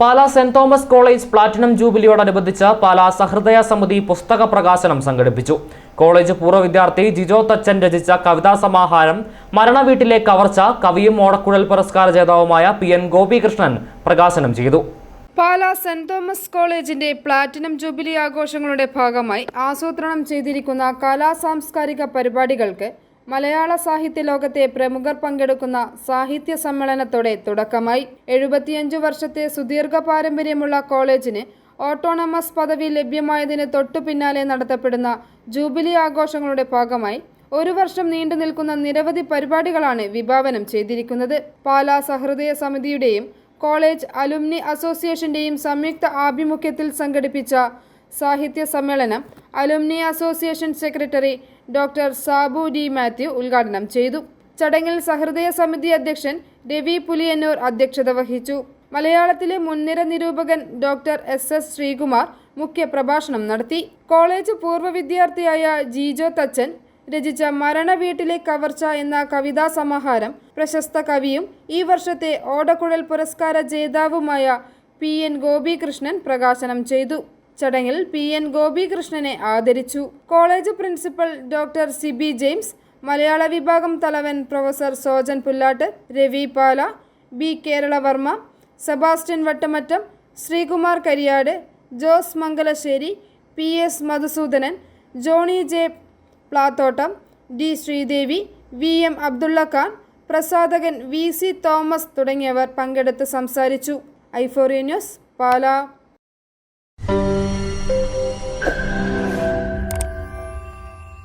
Pala saint Thomas college platinum ജൂബിലിയോടനുബന്ധിച്ച് Pala സഹൃദയ സമിതി പുസ്തക പ്രകാശനം സംഘടിപ്പിച്ചു. കോളേജ് പൂർവ വിദ്യാർത്ഥി ജിജോ തച്ചൻ രചിച്ച കവിതാ സമാഹാരം മരണവീട്ടിലെ കവർച്ച കവിയും ഓടക്കുഴൽ പുരസ്കാര ജേതാവുമായ പി എൻ ഗോപികൃഷ്ണൻ പ്രകാശനം ചെയ്തു. പാലാ സെന്റ് തോമസ് കോളേജിന്റെ പ്ലാറ്റിനം ജൂബിലി ആഘോഷങ്ങളുടെ ഭാഗമായി ആസൂത്രണം ചെയ്തിരിക്കുന്ന കലാ സാംസ്കാരിക പരിപാടികൾക്ക് മലയാള സാഹിത്യ ലോകത്തെ പ്രമുഖർ പങ്കെടുക്കുന്ന സാഹിത്യ സമ്മേളനത്തോടെ തുടക്കമായി. എഴുപത്തിയഞ്ചു വർഷത്തെ സുദീർഘ പാരമ്പര്യമുള്ള കോളേജിന് ഓട്ടോണമസ് പദവി ലഭ്യമായതിന് തൊട്ടു പിന്നാലെ നടത്തപ്പെടുന്ന ജൂബിലി ആഘോഷങ്ങളുടെ ഭാഗമായി ഒരു വർഷം നീണ്ടു നിൽക്കുന്ന നിരവധി പരിപാടികളാണ് വിഭാവനം ചെയ്തിരിക്കുന്നത്. പാലാ സഹൃദയ സമിതിയുടെയും കോളേജ് അലുമിനി അസോസിയേഷന്റെയും സംയുക്ത ആഭിമുഖ്യത്തിൽ സംഘടിപ്പിച്ച സാഹിത്യ സമ്മേളനം alumni association secretary doctor Sabu D Mathew ഉദ്ഘാടനം ചെയ്തു. ചടങ്ങിൽ സഹൃദയ സമിതി അധ്യക്ഷൻ രവി പുലിയന്നൂർ അധ്യക്ഷത വഹിച്ചു. മലയാളത്തിലെ മുൻനിര നിരൂപകൻ ഡോക്ടർ എസ് എസ് ശ്രീകുമാർ മുഖ്യ പ്രഭാഷണം നടത്തി. കോളേജ് പൂർവ വിദ്യാർത്ഥിയായ ജിജോ തച്ചൻ രചിച്ച മരണ വീട്ടിലെ കവർച്ച എന്ന കവിതാ സമാഹാരം പ്രശസ്ത കവിയും ഈ വർഷത്തെ ഓടക്കുഴൽ പുരസ്കാര ജേതാവുമായ പി എൻ ഗോപികൃഷ്ണൻ പ്രകാശനം ചെയ്തു. ചടങ്ങിൽ പി എൻ ഗോപികൃഷ്ണനെ ആദരിച്ചു. College principal doctor Sibi James Malayala വിഭാഗം തലവൻ professor Sojan Pullattu Ravi Pala B Keralavarma Sebastian Vattamattam Sreekumar Kariyad Jose Mangalassery P S Madhusoodanan Johnny J Plathottam D Sreedevi V M Abdulla Khan പ്രസാധകൻ V C Thomas തുടങ്ങിയവർ പങ്കെടുത്ത് സംസാരിച്ചു. ഐഫോറിയ news Pala.